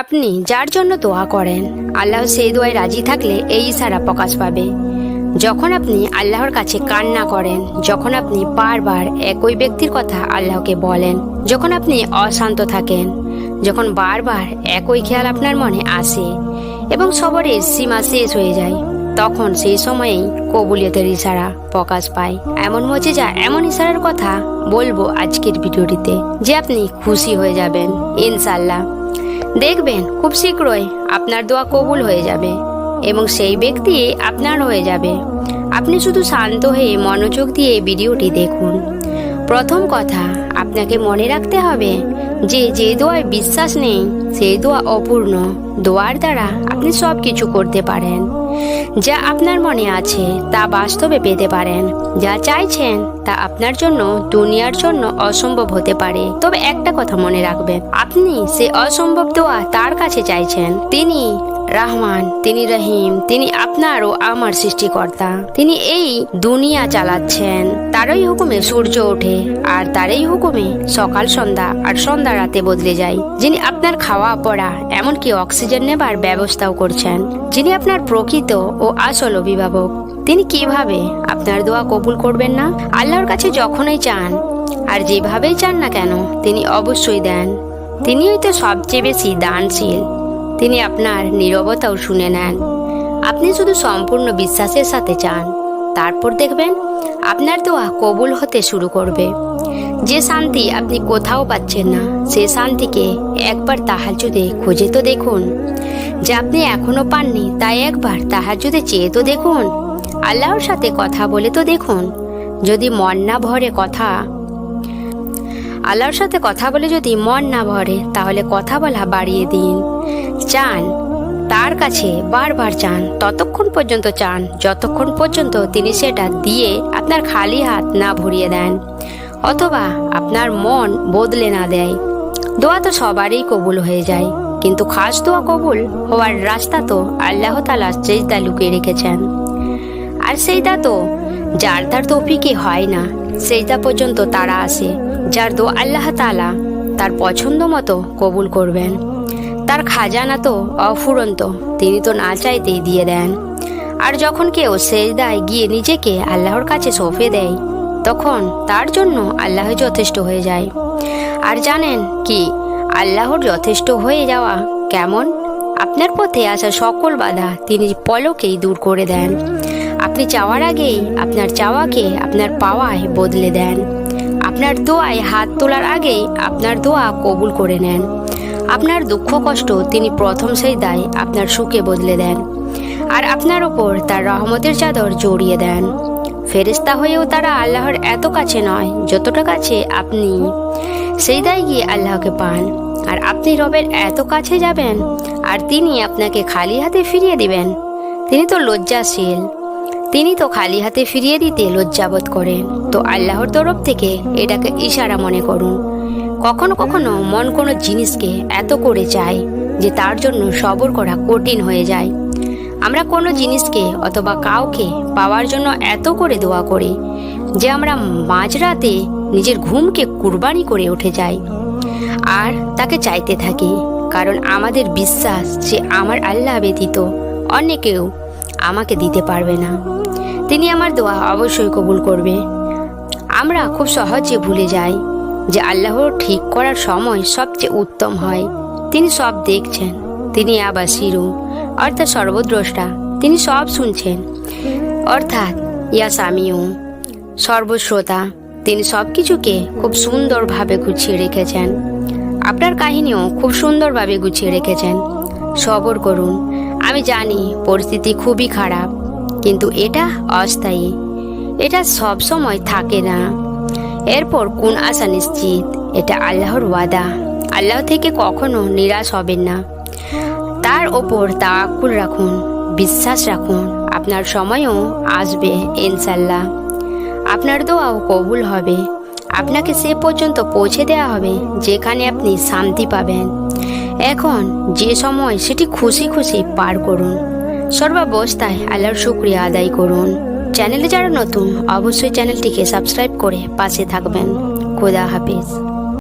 আপনি যার জন্য দোয়া করেন, আল্লাহ সেই দোয়ায় রাজি থাকলে এই ইশারা প্রকাশ পাবে। যখন আপনি আল্লাহর কাছে কান্না করেন, যখন আপনি বারবার একই ব্যক্তির কথা আল্লাহকে বলেন, যখন আপনি অশান্ত থাকেন, যখন বারবার একই খেয়াল আপনার মনে আসে এবং সবরের সীমা শেষ হয়ে যায়, তখন সেই সময়েই কবুলিয়তের ইশারা প্রকাশ পায়। এমন মজেজা এমন ইশারার কথা বলব আজকের ভিডিওটিতে, যে আপনি খুশি হয়ে যাবেন ইনশাল্লাহ দেখবেন, খুব শীঘ্রই আপনার দোয়া কবুল হয়ে যাবে এবং সেই ব্যক্তি আপনার হয়ে যাবে। আপনি শুধু শান্ত হয়ে মনোযোগ দিয়ে ভিডিওটি দেখুন। প্রথম কথা, আপনাকে মনে রাখতে হবে যে যে দোয়ায় বিশ্বাস নেই সেই দোয়া অপূর্ণ, দোয়ার দ্বারা আপনি সব কিছু করতে পারেন। যা আপনার মনে আছে তা বাস্তবে পেতে পারেন। যা চাইছেন তা আপনার জন্য, দুনিয়ার জন্য অসম্ভব হতে পারে। তবে একটা কথা মনে রাখবেন, আপনি সে অসম্ভব দোয়া তার কাছে চাইছেন, তিনি রহমান, তিনি রহিম, তিনি আপনার ও আমার সৃষ্টিকর্তা। তিনি এই দুনিয়া চালাচ্ছেন। তারই হুকুমে সূর্য ওঠে, আর তারই হুকুমে সকাল, সন্ধ্যা আর সন্ধ্যা রাতে বদলে যায়। যিনি আপনার খাওয়া পড়া, এমনকি অক্সিজেন নেবার ব্যবস্থাও করছেন। যিনি আপনার প্রকৃত ও আসল অভিভাবক। তিনি কীভাবে আপনার দোয়া কবুল করবেন না? আল্লাহর কাছে যখনই চান, আর যেভাবেই চান না কেন, তিনি অবশ্যই দেন। তিনিই তো সবচেয়ে বেশি দানশীল। তিনি আপনার নীরবতাও শুনে নেন। আপনি শুধু সম্পূর্ণ বিশ্বাসের সাথে চান তারপর দেখবেন, আপনার দোয়া কবুল হতে শুরু করবে। যে শান্তি আপনি কোথাও পাচ্ছেন না, সে শান্তিকে একবার তাহার তাহাজুদে খুঁজে তো দেখুন। যে আপনি এখনও পাননি, তাই একবার তাহার তাহাজুদে চেয়ে তো দেখুন। আল্লাহর সাথে কথা বলে তো দেখুন। যদি মন না ভরে কথা, আল্লাহর সাথে কথা বলে যদি মন না ভরে, তাহলে কথা বলা বাড়িয়ে দিন। চান, তার কাছে বারবার চান, ততক্ষণ পর্যন্ত চান, যতক্ষণ পর্যন্ত তিনি সেটা দিয়ে আপনার খালি হাত না ভরিয়ে দেন, অথবা আপনার মন বদলে না দেয়। দোয়া তো সবারই কবুল হয়ে যায়, কিন্তু খাস দোয়া কবুল হওয়ার রাস্তা তো আল্লাহ তালা চেষ্টা লুকিয়ে রেখেছেন। আর সেইটা তো যার তার তৌফিকে হয় না, সেইটা পর্যন্ত তারা আসে, যার দো আল্লাহ তালা তার পছন্দ মতো কবুল করবেন। তার খাজানা তো অফুরন্ত, তিনি তো না চাইতেই দিয়ে দেন। আর যখন কেউ সেজদায় গিয়ে নিজেকে আল্লাহর কাছে সঁপে দেয়, তখন তার জন্য আল্লাহ যথেষ্ট হয়ে যায়। আর জানেন কি, আল্লাহর যথেষ্ট হয়ে যাওয়া কেমন? আপনার পথে আসা সকল বাধা তিনি পলকেই দূর করে দেন। আপনি চাওয়ার আগেই আপনার চাওয়াকে আপনার পাওয়ায় বদলে দেন। আপনার দোয়ায় হাত তোলার আগেই আপনার দোয়া কবুল করে নেন। আপনার দুঃখ কষ্ট তিনি প্রথম সেই দায় আপনার সুখে বদলে দেন। আর আপনার ওপর তার রহমতের চাদর জড়িয়ে দেন। ফেরেস্তা হয়েও তারা আল্লাহর এত কাছে নয়, যতটা কাছে আপনি সেই দায় গিয়ে আল্লাহকে পান। আর আপনি রবের এত কাছে যাবেন, আর তিনি আপনাকে খালি হাতে ফিরিয়ে দিবেন। তিনি তো লজ্জাশীল। তিনি তো খালি হাতে ফিরিয়ে দিতে লজ্জাবোধ করেন। তো আল্লাহর তরফ থেকে এটাকে ইশারা মনে করুন। কখনো কখনো মন কোনো জিনিসকে এত করে চায় যে তার জন্য সবর করা কঠিন হয়ে যায়। আমরা কোনো জিনিসকে অথবা কাউকে পাওয়ার জন্য এত করে দোয়া করি যে আমরা মাঝরাতে নিজের ঘুমকে কুরবানি করে উঠে যাই আর তাকে চাইতে থাকি। কারণ আমাদের বিশ্বাস যে আমার আল্লাহ ব্যতীত অনেকেও আমাকে দিতে পারবে না। তিনি আমার দোয়া অবশ্যই কবুল করবে। আমরা খুব সহজে ভুলে যাই। যে আল্লাহর ঠিক করার সময় সবচেয়ে উত্তম হয়। তিনি সব দেখছেন, তিনি আবার শিরু, অর্থাৎ সর্বদ্রষ্টা, তিনি সব শুনছেন। অর্থাৎ ইয়া সামিউ সর্বশ্রোতা, তিনি সব কিছুকে খুব সুন্দরভাবে গুছিয়ে রেখেছেন। আপনার কাহিনীও খুব সুন্দরভাবে গুছিয়ে রেখেছেন। সবর করুন, আমি জানি পরিস্থিতি খুবই খারাপ, কিন্তু এটা অস্থায়ী। এটা সব সময় থাকে না। এরপর কোন আশা নিশ্চিত? এটা আল্লাহর ওয়াদা। আল্লাহ থেকে কখনো নিরাশ হবেন না। তার ওপর তাকুল রাখুন, বিশ্বাস রাখুন। আপনার সময়ও আসবে ইনশাল্লাহ আপনার দোয়াও কবুল হবে। আপনাকে সে পর্যন্ত পৌঁছে দেওয়া হবে যেখানে আপনি শান্তি পাবেন। এখন যে সময়, সেটি খুশি খুশি পার করুন। সর্বাবস্থায় আল্লাহর শুক্রিয়া আদায় করুন। চ্যানেলে যারা নতুন অবশ্যই চ্যানেলটিকে সাবস্ক্রাইব করে পাশে থাকবেন। খোদা হাফিজ।